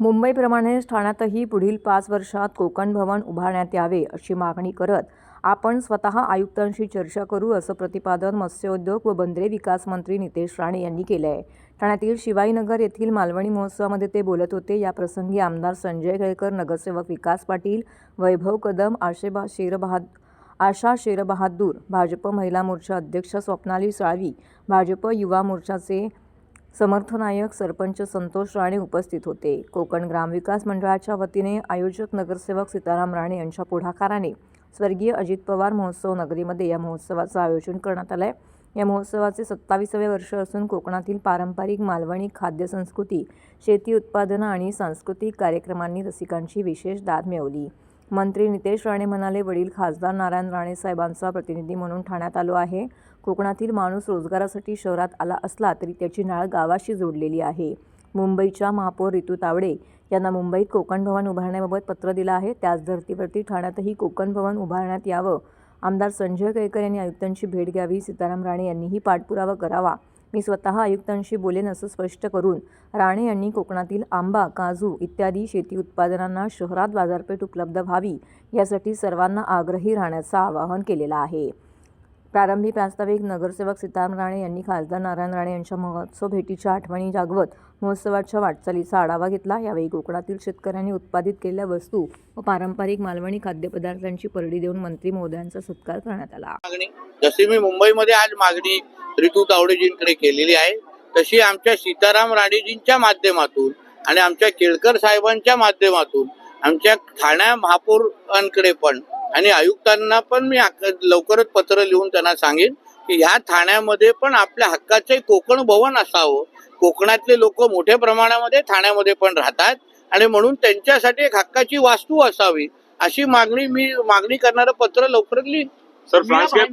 मुंबईप्रमाणेच ठाण्यातही पुढील पाच वर्षात कोकण भवन उभारण्यात यावे अशी मागणी करत आपण स्वतः आयुक्तांशी चर्चा करू असं प्रतिपादन मत्स्योद्योग व बंदरे विकास मंत्री नितेश राणे यांनी केलं आहे ठाण्यातील शिवाईनगर येथील मालवणी महोत्सवामध्ये ते बोलत होते. या प्रसंगी आमदार संजय केळकर नगरसेवक विकास पाटील वैभव कदम आशेबा शेरबहाद आशा शेरबहादूर भाजप महिला मोर्चा अध्यक्ष स्वप्नाली साळवी भाजप युवा मोर्चाचे समर्थनायक सरपंच संतोष राणे उपस्थित होते. कोकण ग्रामविकास मंडळाच्या वतीने आयोजक नगरसेवक सीताराम राणे यांच्या पुढाकाराने स्वर्गीय अजित पवार महोत्सव नगरीमध्ये या महोत्सवाचं आयोजन करण्यात आलं आहे या महोत्सवाचे सत्तावीसावे वर्ष असून कोकणातील पारंपरिक मालवणी खाद्यसंस्कृती शेती उत्पादनं आणि सांस्कृतिक कार्यक्रमांनी रसिकांची विशेष दाद मिळवली. मंत्री नितेश राणे म्हणाले वडील खासदार नारायण राणे साहेबांचा प्रतिनिधी म्हणून ठाण्यात आलो आहे. कोकणातील माणूस रोजगारासाठी शहरात आला असला तरी त्याची नाळ गावाशी जोडलेली आहे. मुंबईच्या महापौर रितू तावडे यांना मुंबईत कोकण भवन उभारण्याबाबत पत्र दिलं आहे. त्याच धर्तीवरती ठाण्यातही कोकण भवन उभारण्यात यावं. आमदार संजय केळकर यांनी आयुक्तांची भेट घ्यावी. सीताराम राणे यांनीही पाठपुरावा करावा. मी स्वतः आयुक्तांशी बोलेन असं स्पष्ट करून राणे यांनी कोकणातील आंबा काजू इत्यादी शेती उत्पादनांना शहरात बाजारपेठ उपलब्ध व्हावी यासाठी सर्वांना आग्रही राहण्याचं आवाहन केलेलं आहे. प्रारंभी प्रास्ताविक नगरसेवक सीताराम राणे यांनी खासदार नारायण राणे यांच्या महोत्सव भेटीच्या आठवणी जागवत महोत्सवाच्या वाटचालीचा आढावा घेतला. यावेळी कोकणातील शेतकऱ्यांनी उत्पादित केलेल्या वस्तू व पारंपरिक मालवणी खाद्यपदार्थांची परडी देऊन मंत्री महोदयांचा सत्कार करण्यात आला. मागणी. जशी मी मुंबईमध्ये आज मागणी ऋतू तावडेजींकडे केलेली आहे तशी आमच्या सीताराम राणेजींच्या माध्यमातून आणि आमच्या केळकर साहेबांच्या माध्यमातून आमच्या ठाण्या महापौरांकडे पण आणि आयुक्तांना पण मी लवकरच पत्र लिहून त्यांना सांगेन की ह्या ठाण्यामध्ये पण आपल्या हक्काचे कोकण भवन असावं. कोकणातले लोक मोठ्या प्रमाणामध्ये ठाण्यामध्ये पण राहतात आणि म्हणून त्यांच्यासाठी एक हक्काची वास्तू असावी अशी मागणी मी मागणी करणारं पत्र लवकरच लिहीन. सर फ्रांस के